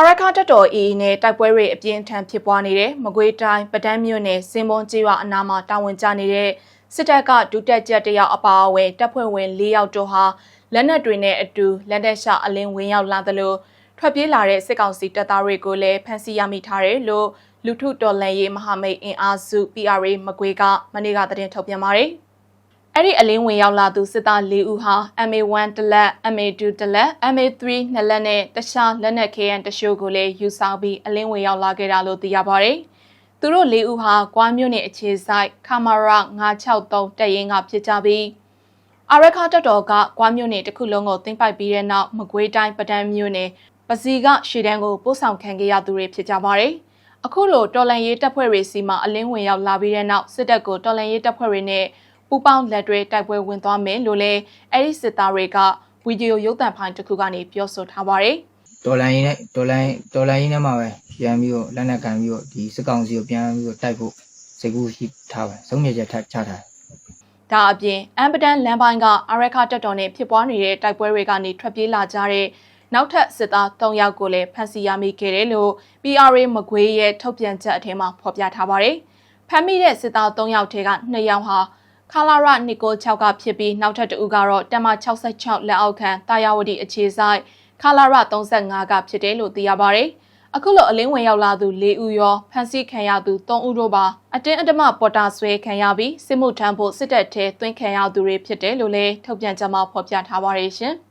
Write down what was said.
အာရခတက်တော် AA နဲ့တိုက်ပွဲတွေအပြင်းအထန်ဖြစ်ပွားနေတဲ့မကွေးတိုင်းပဒန်းမြို့နယ်စင်ပွန်ကျေးရွာအနားမှာတာဝန်ကျနေတဲ့စစ်တပ်ကဒုတက်ကြက်တယောက်အပါအဝင်တပ်ဖွဲ့ဝင်၄ယောက်တို့ဟာလက်နက်တွေနဲ့အတူလက်နက်ရှအလင်းဝင်ရောက်လာသလိုထွက်ပြေးလာတဲ့စစ်ကောင်စီတပ်သားတွေကိုလည်းဖမ်းဆီးရမိထားတယ်လို့လူထုတော်လှန်ရေးမဟာမိတ်အင်အားစု PRA မကွေးကမနေ့ကသတင်းထုတ်ပြန်ပါတယ်။ အဲ့ဒီအလင်းဝင်ရောက်လာသူစစ်သား၄ဦးဟာ MA1 တလက် MA2 တလက် MA3 နှစ်လက်နဲ့တခြားလက်နက် KN တရှို့ကိုလည်းယူဆောင်ပြီးအလင်းဝင်ရောက်လာခဲ့တာလို့သိရပါတယ်။သူတို့၄ဦးဟာကွာမြို့နယ်အခြေဆိုင်ခမာရ963တပ်ရင်းကဖြစ်ကြပြီးအာရခတက်တော်ကကွာမြို့နယ်တစ်ခုလုံးကိုသိမ်းပိုက်ပြီးတဲ့နောက်မကွေးတိုင်းပဒန်းမြို့နယ်ပစီကရှေတန်းကိုပို့ဆောင်ခံခဲ့ရသူတွေဖြစ်ကြပါတယ်။အခုလိုတော်လန်ရေးတပ်ဖွဲ့တွေစီမှာအလင်းဝင်ရောက်လာပြီးတဲ့နောက်စစ်တပ်ကိုတော်လန်ရေးတပ်ဖွဲ့တွေနဲ့ ပူပေါင်းလက်တွဲတိုက်ပွဲဝင်သွားမယ်လို့လည်းအဲ့ဒီစစ်သားတွေကဗီဒီယိုရုပ်သံဖိုင်တစ်ခုကနေပြောဆိုထားပါတယ်။ဒေါ်လာရင်းနဲ့ဒေါ်လာဒေါ်လာရင်းနဲ့မှာပဲပြန်ပြီးတော့လက်နက်ကန်ပြီးတော့ဒီစစ်ကောင်စီကိုပြန်ပြီးတော့တိုက်ဖို့စိတ်ကူးရှိထားပါတယ်ဆုံးဖြတ်ချက်ထပ်ချထားတယ်ဒါအပြင်အမ်ပဒန်လမ်းပိုင်းကအရက်ခတက်တော်နဲ့ဖြစ်ပွားနေတဲ့တိုက်ပွဲတွေကနေထွက်ပြေးလာကြတဲ့နောက်ထပ်စစ်သား၃ယောက်ကိုလည်းဖမ်းဆီးရမိခဲ့တယ်လို့ PRA မကွေးရဲ့ထုတ်ပြန်ချက်အထက်မှာဖော်ပြထားပါတယ်။ဖမ်းမိတဲ့စစ်သား၃ယောက်ထဲက2ယောက်ဟာ ခလာရနီကို6ကဖြစ်ပြီးနောက်ထပ်တဦးကတော့တမ66လက်အောက်ခံတာယာဝတီအခြေဆိုင်ခလာရ35ကဖြစ်တယ်လို့သိရပါတယ်။အခုလိုအလင်းဝင်ရောက်လာသူ၄ဦးရောဖမ်းဆီးခံရသူ၃ဦးတို့ပါအတင်းအဓမ္မပေါ်တာဆွဲခံရပြီးစစ်မှုထမ်းဖို့စစ်တပ်ထဲသွင်းခံရသူတွေဖြစ်တယ်လို့လည်းထုတ်ပြန်ကြမှာဖော်ပြထားပါတယ်ရှင်။